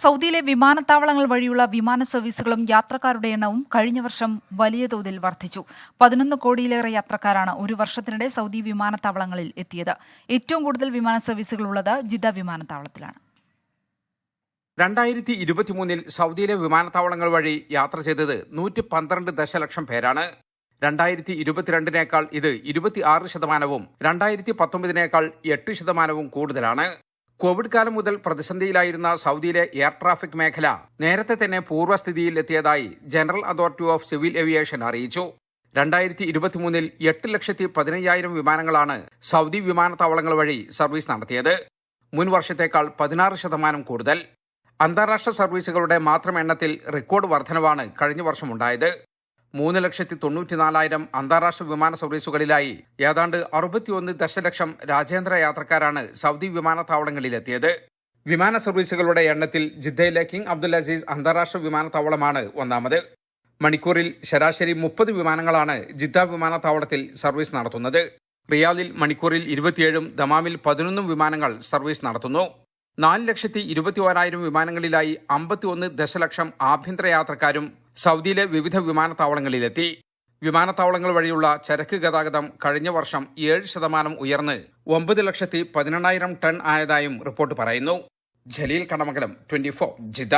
സൗദിയിലെ വിമാനത്താവളങ്ങൾ വഴിയുള്ള വിമാന സർവീസുകളും യാത്രക്കാരുടെ എണ്ണവും കഴിഞ്ഞ വർഷം വലിയ തോതിൽ വർദ്ധിച്ചു. പതിനൊന്ന് കോടിയിലേറെ യാത്രക്കാരാണ് ഒരു വർഷത്തിനിടെ സൗദി വിമാനത്താവളങ്ങളിൽ എത്തിയത്. ഏറ്റവും കൂടുതൽ വിമാന സർവീസുകൾ ഉള്ളത് ജിദ്ദ വിമാനത്താവളത്തിലാണ്. രണ്ടായിരത്തി ഇരുപത്തിമൂന്നിൽ സൗദിയിലെ വിമാനത്താവളങ്ങൾ വഴി യാത്ര ചെയ്തത് നൂറ്റി പന്ത്രണ്ട് ദശലക്ഷം പേരാണ്. രണ്ടായിരത്തി ഇരുപത്തിരണ്ടിനേക്കാൾ ഇത് ഇരുപത്തിയാറ് ശതമാനവും രണ്ടായിരത്തി പത്തൊമ്പതിനേക്കാൾ എട്ട് ശതമാനവും കൂടുതലാണ്. കോവിഡ് കാലം മുതൽ പ്രതിസന്ധിയിലായിരുന്ന സൗദിയിലെ എയർ ട്രാഫിക് മേഖല നേരത്തെ തന്നെ പൂർവസ്ഥിതിയിൽ എത്തിയതായി general authority of civil aviation അറിയിച്ചു. രണ്ടായിരത്തി ഇരുപത്തിമൂന്നിൽ എട്ട് ലക്ഷത്തി പതിനയ്യായിരം വിമാനങ്ങളാണ് സൗദി വിമാനത്താവളങ്ങൾ വഴി സർവീസ് നടത്തിയത്. മുൻ വർഷത്തേക്കാൾ പതിനാറ് ശതമാനം കൂടുതൽ. അന്താരാഷ്ട്ര സർവീസുകളുടെ മാത്രം എണ്ണത്തിൽ റെക്കോർഡ് വർധനവാണ് കഴിഞ്ഞ വർഷം ഉണ്ടായത്. മൂന്ന് ലക്ഷത്തി തൊണ്ണൂറ്റിനാലായിരം അന്താരാഷ്ട്ര വിമാന സർവീസുകളിലായി ഏതാണ്ട് അറുപത്തിയൊന്ന് ദശലക്ഷം രാജ്യാന്തര യാത്രക്കാരാണ് സൗദി വിമാനത്താവളങ്ങളിലെത്തിയത്. വിമാന സർവീസുകളുടെ എണ്ണത്തിൽ ജിദ്ദയിലെ കിങ് അബ്ദുൽ അസീസ് അന്താരാഷ്ട്ര വിമാനത്താവളമാണ് ഒന്നാമത്. മണിക്കൂറിൽ ശരാശരി മുപ്പത് വിമാനങ്ങളാണ് ജിദ്ദ വിമാനത്താവളത്തിൽ സർവീസ് നടത്തുന്നത്. റിയാദിൽ മണിക്കൂറിൽ ഇരുപത്തിയേഴും ദമാമിൽ പതിനൊന്നും വിമാനങ്ങൾ സർവീസ് നടത്തുന്നു. നാല് ലക്ഷത്തി ഇരുപത്തി ഓരായിരം വിമാനങ്ങളിലായി അമ്പത്തിയൊന്ന് ദശലക്ഷം ആഭ്യന്തര യാത്രക്കാരും സൗദിയിലെ വിവിധ വിമാനത്താവളങ്ങളിലെത്തി. വിമാനത്താവളങ്ങൾ വഴിയുള്ള ചരക്ക് ഗതാഗതം കഴിഞ്ഞ വർഷം ഏഴ് ശതമാനം ഉയർന്ന് ഒമ്പത് ലക്ഷത്തി പതിനെണ്ണായിരം ടൺ ആയതായും റിപ്പോർട്ട് പറയുന്നു. Jaleel Kadamakalam twenty four Jeddah